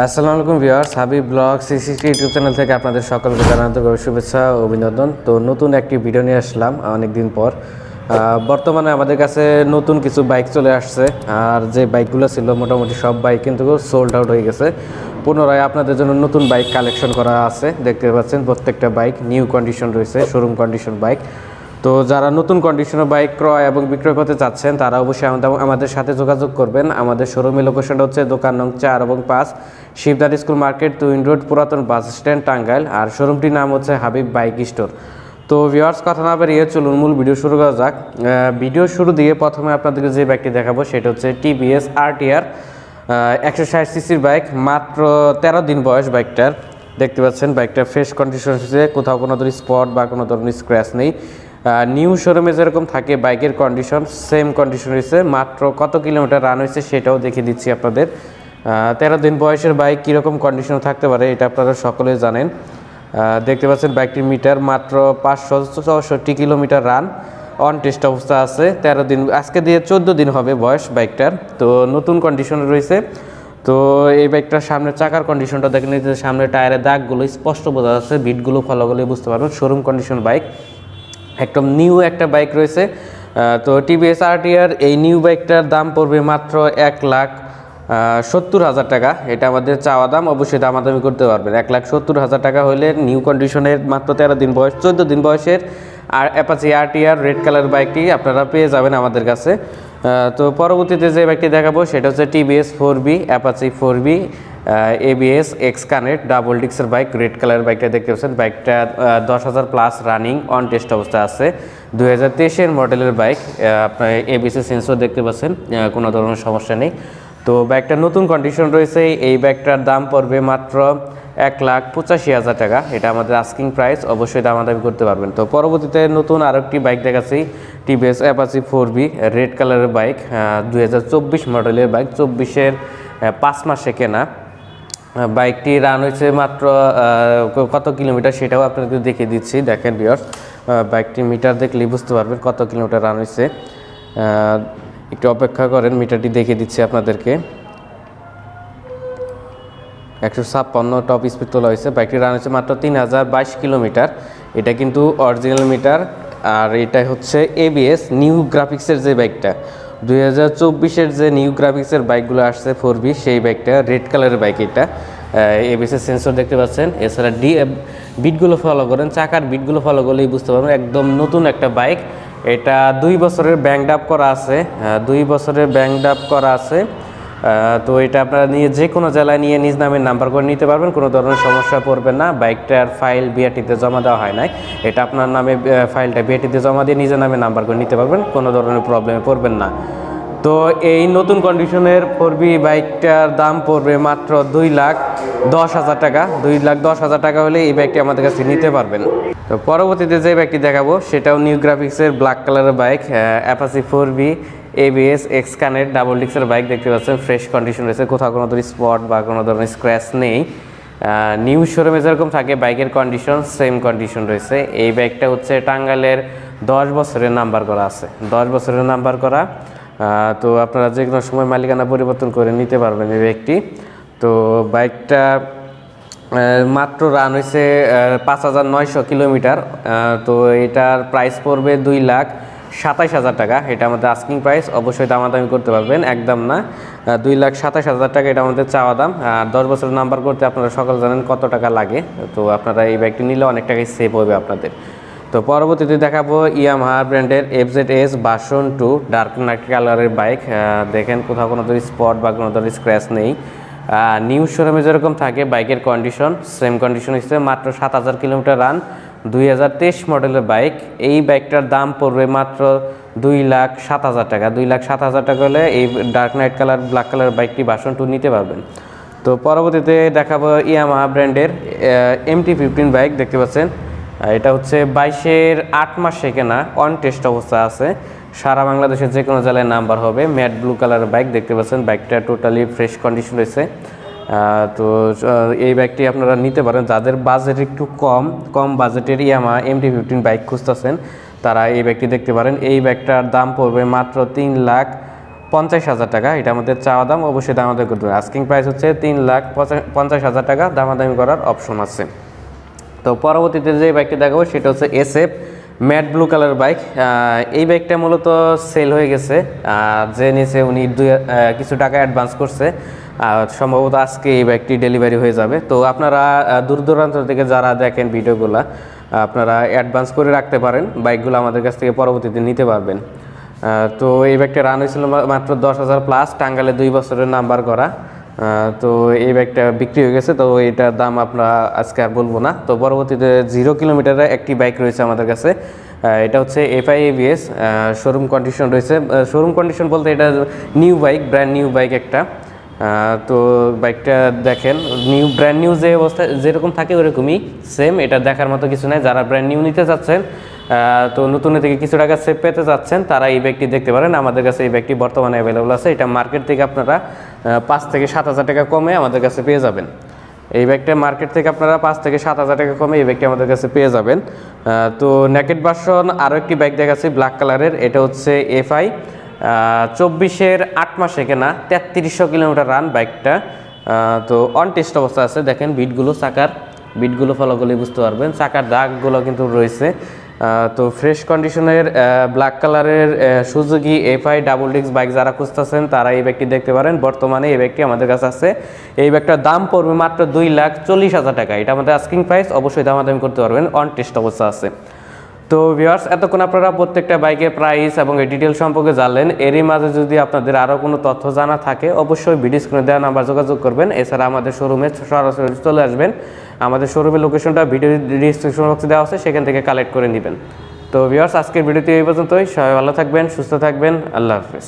আসসালামু আলাইকুম viewers, Habib blog C C T YouTube channel থেকে আপনাদের সকলকে জানাতে গভীর শুভেচ্ছা ও অভিনন্দন। তো নতুন একটি ভিডিও নিয়ে আসলাম অনেক দিন পর বর্তমানে আমাদের কাছে নতুন কিছু বাইক চলে আসছে। আর যে বাইকগুলো ছিল, মোটামুটি সব বাইক কিন্তু সোল্ড আউট হয়ে গেছে। পুনরায় আপনাদের জন্য নতুন বাইক কালেকশন করা আছে। দেখতে পাচ্ছেন, প্রত্যেকটা বাইক নিউ কন্ডিশন রয়েছে শোরুম কন্ডিশন বাইক। তো যারা নতুন কন্ডিশনের বাইক ক্রয় এবং বিক্রয় করতে চাচ্ছেন, তারা অবশ্যই আমাদের সাথে যোগাযোগ করবেন। আমাদের শোরুমের লোকেশনটা হচ্ছে দোকান নং চার এবং পাঁচ শিবদার স্কুল মার্কেট টুইন রোড পুরাতন বাস স্ট্যান্ড টাঙ্গাইল। আর শোরুমটির নাম হচ্ছে হাবিব বাইক স্টোর তো ভিওয়ার্স কথা না বেরিয়ে চলুন, মূল ভিডিও শুরু করা যাক। ভিডিও শুরু দিয়ে প্রথমে আপনাদেরকে যে বাইকটি দেখাবো, সেটা হচ্ছে টিভিএস আরটিআর একশো ষাট সিসির বাইক মাত্র তেরো দিন বয়স বাইকটার দেখতে পাচ্ছেন বাইকটা ফ্রেশ কন্ডিশন হচ্ছে কোথাও কোনো ধরনের স্পট বা কোনো ধরনের স্ক্র্যাচ নেই। নিউ শোরুমে যেরকম থাকে বাইকের কন্ডিশন সেম কন্ডিশন হয়েছে মাত্র কত কিলোমিটার রান হয়েছে সেটাও দেখিয়ে দিচ্ছি আপনাদের। তেরো দিন বয়সের বাইক কীরকম কন্ডিশন থাকতে পারে এটা আপনারা সকলে জানেন। দেখতে পাচ্ছেন বাইকটির মিটার মাত্র পাঁচশো চৌষট্টি কিলোমিটার রান অন টেস্ট অবস্থা আছে, তেরো দিন, আজকে দিয়ে চোদ্দ দিন হবে বয়স বাইকটার। তো নতুন কন্ডিশনে রয়েছে। তো এই বাইকটার সামনে চাকার কন্ডিশনটা দেখেন নিতে সামনের টায়ারের দাগগুলো স্পষ্ট বোঝা যাচ্ছে বিটগুলো ফলো করলে বুঝতে পারবেন। শোরুম কন্ডিশন বাইক একদম নিউ একটা বাইক রয়েছে। তো টিভিএস আরটিআর এই নিউ বাইকটার দাম পড়বে মাত্র এক লাখ সত্তর হাজার টাকা। এটা আমাদের চাওয়া দাম, অবশ্যই দামাদামি করতে পারবেন। এক লাখ সত্তর হাজার টাকা হলে নিউ কন্ডিশনের মাত্র তেরো দিন বয়স, চোদ্দ দিন বয়সের। আর অ্যাপাচি আরটিআর রেড কালার বাইকটি আপনারা পেয়ে যাবেন আমাদের কাছে। তো পরবর্তীতে যে বাইকটি দেখাবো, সেটা হচ্ছে TVS four B Apache four B ABS X connect double ডিক্সের bike red কালারের বাইকটা দেখতে পাচ্ছেন। বাইকটা দশ হাজার প্লাস রানিং অন টেস্ট অবস্থায় আছে। দুই হাজার তেইশের মডেলের বাইক আপনার এবিএস সেন্সর দেখতে পাচ্ছেন কোনো ধরনের সমস্যা নেই। তো বাইকটার নতুন কন্ডিশন রয়েছে। এই বাইকটার দাম পড়বে মাত্র এক লাখ পঁচাশি হাজার টাকা। এটা আমাদের আস্কিং প্রাইস অবশ্যই দামাদামি করতে পারবেন। তো পরবর্তীতে নতুন আরেকটি বাইক দেখাচ্ছি TVS Apache four B red কালারের বাইক দুই হাজার চব্বিশ মডেলের বাইক চব্বিশের পাঁচ মাসে কেনা। বাইকটি রান হয়েছে মাত্র কত কিলোমিটার সেটাও আপনাদের দেখিয়ে দিচ্ছি, দেখেন বিয়ার্স বাইকটির মিটার দেখলেই বুঝতে পারবেন কত কিলোমিটার রান হয়েছে। একটু অপেক্ষা করেন মিটারটি দেখিয়ে দিচ্ছি আপনাদেরকে। একশো ছাপ্পান্ন টপ স্পিড তোলা হয়েছে বাইকটি রান হচ্ছে মাত্র তিন হাজার বাইশ কিলোমিটার এটা কিন্তু অরিজিনাল মিটার আর এটা হচ্ছে এবিএস নিউ গ্রাফিক্সের যে বাইকটা দুই হাজার চব্বিশের যে নিউ গ্রাফিক্সের বাইকগুলো আসছে ফোর বি, সেই বাইকটা রেড কালারের বাইক এটা। এবিএসের সেন্সর দেখতে পাচ্ছেন। এছাড়া ডি বিটগুলো ফলো করেন। চাকার বিটগুলো ফলো করলেই বুঝতে পারবেন, একদম নতুন একটা বাইক। এটা দুই বছরের ব্যাংক আপ করা আছে। দুই বছরের ব্যাংক আপ করা আছে। তো এটা আপনারা নিয়ে যে কোনো জেলায় নিয়ে নিজ নামের নাম্বার করে নিতে পারবেন, কোনো ধরনের সমস্যা পড়বে না। বাইকটার ফাইল বিআরটিতে জমা দেওয়া হয় নাই। এটা আপনার নামে ফাইলটা বিআরটিতে জমা দিয়ে নিজের নামে নাম্বার করে নিতে পারবেন, কোনো ধরনের প্রবলেমে পড়বেন না। তো এই নতুন কন্ডিশনের ফোর বি বাইকটার দাম পড়বে মাত্র দুই লাখ দশ হাজার টাকা। দুই লাখ দশ হাজার টাকা হলে এই বাইকটি আমাদের কাছে নিতে পারবেন। তো পরবর্তীতে যে বাইকটি দেখাবো, সেটাও নিউ গ্রাফিক্সের ব্ল্যাক কালারের bike Apache four B ABS X connect double ডিক্সের bike দেখতে পাচ্ছেন ফ্রেশ কন্ডিশন রয়েছে। কোথাও কোনো ধরনের স্পট বা কোনো ধরনের স্ক্র্যাচ নেই। নিউ শোরুমে যেরকম থাকে বাইকের কন্ডিশন সেম কন্ডিশন রয়েছে। এই বাইকটা হচ্ছে টাঙ্গাইলের দশ বছরের নাম্বার করা আছে। দশ বছরের নাম্বার করা। তো আপনারা যে কোনো সময় মালিকানা পরিবর্তন করে নিতে পারবেন এই বাইকটি তো বাইকটা মাত্র রান হয়েছে পাঁচ হাজার নয়শো কিলোমিটার। তো এটার প্রাইস পড়বে দুই লাখ। সাতাইশ হাজার টাকা। এটা আমাদের আস্কিং প্রাইস অবশ্যই দামাদামি করতে পারবেন, একদম না। দুই লাখ সাতাইশ হাজার টাকা এটা আমাদের চাওয়া দাম। আর দশ বছরের নাম্বার করতে আপনারা সকল জানেন কত টাকা লাগে। তো আপনারা এই বাইকটি নিলে অনেক টাকাই সেভ হবে আপনাদের। তো পরবর্তীতে দেখাবো ইয়ামাহা ব্র্যান্ডের F Z S version two dark knight কালারের বাইক দেখেন কোথাও কোনো ধরনের স্পট বা কোনো ধরনের স্ক্র্যাচ নেই। নিউ শোরুমে যেরকম থাকে বাইকের কন্ডিশন সেম কন্ডিশন হিসেবে মাত্র সাত হাজার কিলোমিটার রান দুই হাজার তেইশ মডেলের বাইক। এই বাইকটার দাম পড়বে মাত্র দুই লাখ সাত হাজার টাকা। দুই লাখ সাত হাজার টাকা হলে এই dark knight colour black colour বাইকটি বাসন টু নিতে পারবেন। তো পরবর্তীতে দেখাবো ইয়ামাহা ব্র্যান্ডের এমটি ফিফটিন বাইক দেখতে পাচ্ছেন। এটা হচ্ছে বাইশের আট মাসে কেনা অন টেস্ট অবস্থা আছে। সারা বাংলাদেশের যে কোনো জেলায় নাম্বার হবে। ম্যাট ব্লু কালারের বাইক দেখতে পাচ্ছেন। বাইকটা টোটালি ফ্রেশ কন্ডিশন রয়েছে। তো এই বাইকটি আপনারা নিতে পারেন। যাদের বাজেট একটু কম কম বাজেটের ইয়ামা এমটি ফিফটিন বাইক খুঁজতেছেন, তারা এই ব্যাগটি দেখতে পারেন। এই ব্যাগটার দাম পড়বে মাত্র তিন লাখ পঞ্চাশ হাজার টাকা। এটা আমাদের চাওয়া দাম, অবশ্যই দামাদামি করতে হবে। আস্কিং প্রাইস হচ্ছে তিন লাখ পঞ্চাশ হাজার টাকা। দামাদামি করার অপশন আছে। তো, পরবর্তীতে যে বাইকটি দেখাবো, সেটা হচ্ছে S F matte blue colour bike এই বাইকটা মূলত সেল হয়ে গেছে। যে নিচে উনি দুই কিছু টাকা অ্যাডভান্স করছে। আর সম্ভবত আজকে এই ব্যাগটি ডেলিভারি হয়ে যাবে। তো আপনারা দূর দূরান্ত থেকে যারা দেখেন ভিডিওগুলো আপনারা অ্যাডভান্স করে রাখতে পারেন। বাইকগুলো আমাদের কাছ থেকে পরবর্তীতে নিতে পারবেন। তো এই ব্যাগটা রান হয়েছিল মাত্র দশ হাজার প্লাস টাঙ্গালে দুই বছরের নাম্বার করা। তো এই ব্যাগটা বিক্রি হয়ে গেছে, তো এটার দাম আমরা আজকে আর বলব না। তো পরবর্তীতে জিরো কিলোমিটারের একটি বাইক রয়েছে আমাদের কাছে। এটা হচ্ছে F I ABS showroom condition রয়েছে। শোরুম কন্ডিশন বলতে এটা new bike brand new bike একটা। তো বাইকটা দেখেন নিউ ব্র্যান্ড নিউ যে অবস্থা যেরকম থাকে ওরকমই সেম এটা দেখার মতো কিছু নাই। যারা ব্র্যান্ড নিউ নিতে চাচ্ছেন তো নতুন থেকে কিছু টাকা সেভ পেতে চাচ্ছেন, তারা এই ব্যাগটি দেখতে পারেন। আমাদের কাছে এই ব্যাগটি বর্তমানে অ্যাভেলেবল আছে। এটা মার্কেট থেকে আপনারা পাঁচ থেকে সাত হাজার টাকা কমে আমাদের কাছে পেয়ে যাবেন। এই ব্যাগটা মার্কেট থেকে আপনারা পাঁচ থেকে সাত হাজার টাকা কমে এই ব্যাগটি আমাদের কাছে পেয়ে যাবেন। তো নেকেট ভার্সন আরও একটি ব্যাগ দেখাচ্ছি ব্ল্যাক কালারের এটা হচ্ছে এফআই চব্বিশের আট মাসে কেনা তেত্রিশশো কিলোমিটার রান বাইকটা তো অন টেস্ট অবস্থা আছে। দেখেন বিটগুলো চাকার বিটগুলো ফলো করলে বুঝতে পারবেন। চাকার দাগগুলো কিন্তু রয়েছে। তো ফ্রেশ কন্ডিশনের ব্ল্যাক কালারের সুজুকি এফআই ডাবল ডিক্স বাইক যারা খুঁজতেছেন, তারা এই ব্যাগটি দেখতে পারেন। বর্তমানে এই ব্যাগটি আমাদের কাছে আছে। এই ব্যাগটার দাম পড়বে মাত্র দুই লাখ চল্লিশ হাজার টাকা। এটা আমাদের আস্কিং প্রাইস অবশ্যই দামাদামি করতে পারবেন। অন টেস্ট অবস্থা আছে। তো ভিওয়ার্স এতক্ষণ আপনারা প্রত্যেকটা বাইকের প্রাইস এবং এই ডিটেল সম্পর্কে জানলেন। এরই মাঝে যদি আপনাদের আরও কোনো তথ্য জানা থাকে, অবশ্যই ভিডিও স্ক্রিনে দেওয়া নাম্বার যোগাযোগ করবেন। এছাড়া আমাদের শোরুমে সরাসরি চলে আসবেন। আমাদের শোরুমের লোকেশনটা ভিডিও ডিসক্রিপশন বক্সে দেওয়া আছে, সেখান থেকে কালেক্ট করে নেবেন। তো ভিওয়ার্স আজকের ভিডিওতে এই পর্যন্তই। সবাই ভালো থাকবেন, সুস্থ থাকবেন। আল্লাহ হাফেজ।